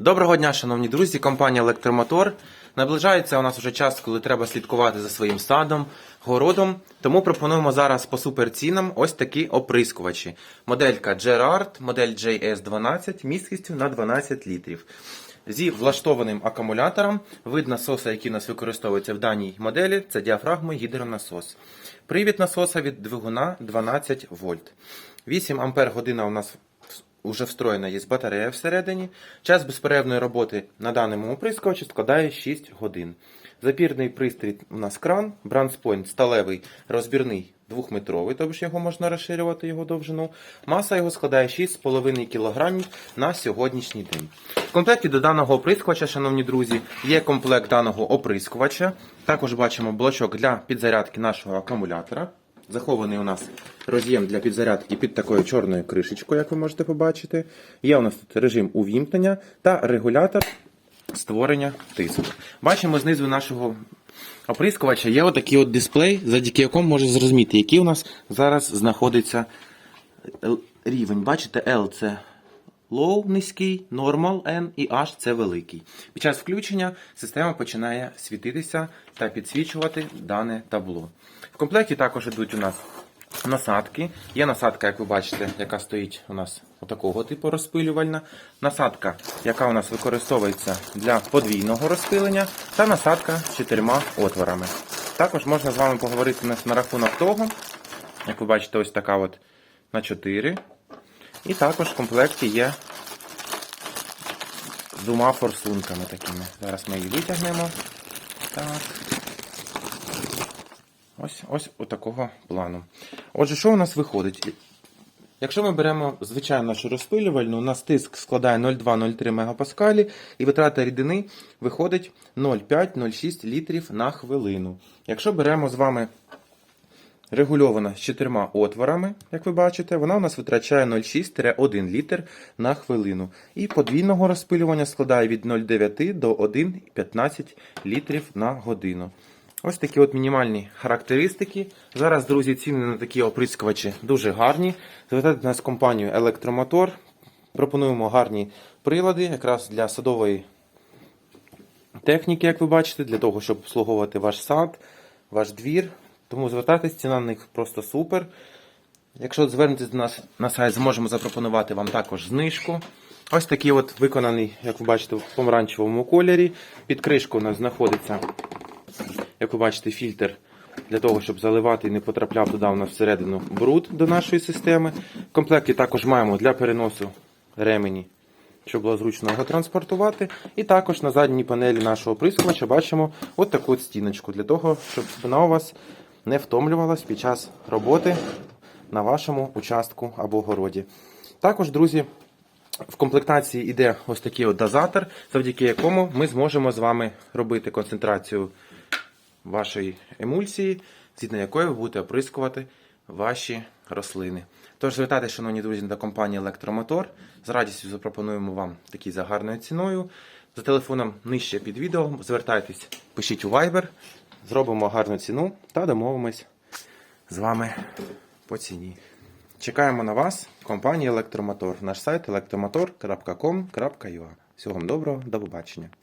Доброго дня, шановні друзі, компанія Електромотор. Наближається у нас вже час, коли треба слідкувати за своїм садом, городом. Тому пропонуємо зараз по суперцінам ось такі оприскувачі. Моделька Gerard, модель JS12 місткістю на 12 літрів. Зі влаштованим акумулятором, вид насоса, який у нас використовується в даній моделі, це діафрагма гідронасос. Привід насоса від двигуна 12 вольт. 8 ампер година у нас Уже встроєна є батарея всередині. Час безперервної роботи на даному оприскувачі складає 6 годин. Запірний пристрій у нас кран, бранспойнт сталевий розбірний 2-метровий, тобто його можна розширювати його довжину. Маса його складає 6,5 кг на сьогоднішній день. В комплекті до даного оприскувача, шановні друзі, є комплект даного оприскувача. Також бачимо блочок для підзарядки нашого акумулятора. Захований у нас роз'єм для підзарядки під такою чорною кришечкою, як ви можете побачити. Є у нас тут режим увімкнення та регулятор створення тиску. Бачимо знизу нашого оприскувача є отакий от дисплей, завдяки якому можна зрозуміти, який у нас зараз знаходиться рівень. Бачите, L це low низький, normal N і H це великий. Під час включення система починає світитися та підсвічувати дане табло. В комплекті також йдуть у нас насадки. Є насадка, як ви бачите, яка стоїть у нас отакого типу розпилювальна. Насадка, яка у нас використовується для подвійного розпилення, та насадка з чотирма отворами. Також можна з вами поговорити на, рахунок того, як ви бачите, ось така от на 4. І також в комплекті є двома форсунками такими. Зараз ми її витягнемо. Так. Ось ось такого плану. Отже, що у нас виходить? Якщо ми беремо звичайну нашу розпилювальну, у нас тиск складає 0,2-0,3 МПа і витрата рідини виходить 0,5-0,6 літрів на хвилину. Якщо беремо з вами регульована з чотирма отворами, як ви бачите, вона у нас витрачає 0,6-1 літр на хвилину. І подвійного розпилювання складає від 0,9 до 1,15 літрів на годину. Ось такі от мінімальні характеристики. Зараз, друзі, ціни на такі оприскувачі дуже гарні. Звертайте нас компанію Електромотор. Пропонуємо гарні прилади якраз для садової техніки, як ви бачите, для того, щоб обслуговувати ваш сад, ваш двір. Тому звертайтесь, ціна на них просто супер. Якщо звернетесь до нас на сайт, зможемо запропонувати вам також знижку. Ось такий от виконаний, як ви бачите, в помаранчевому кольорі. Під кришкою у нас знаходиться, як ви бачите, фільтр для того, щоб заливати і не потрапляв туди у нас всередину бруд до нашої системи. В комплекті також маємо для переносу ремені, щоб було зручно його транспортувати. І також на задній панелі нашого прискувача бачимо от таку от стіночку, для того, щоб вона у вас не втомлювалась під час роботи на вашому участку або городі. Також, друзі, в комплектації йде ось такий от дозатор, завдяки якому ми зможемо з вами робити концентрацію вашої емульсії, згідно якої ви будете оприскувати ваші рослини. Тож звертайтеся, шановні друзі, до компанії Електромотор. З радістю запропонуємо вам такі за гарною ціною. За телефоном нижче під відео. Звертайтесь, пишіть у Viber, зробимо гарну ціну та домовимось з вами по ціні. Чекаємо на вас, компанія Електромотор. Наш сайт електромотор.com.ua. Всього вам доброго, до побачення.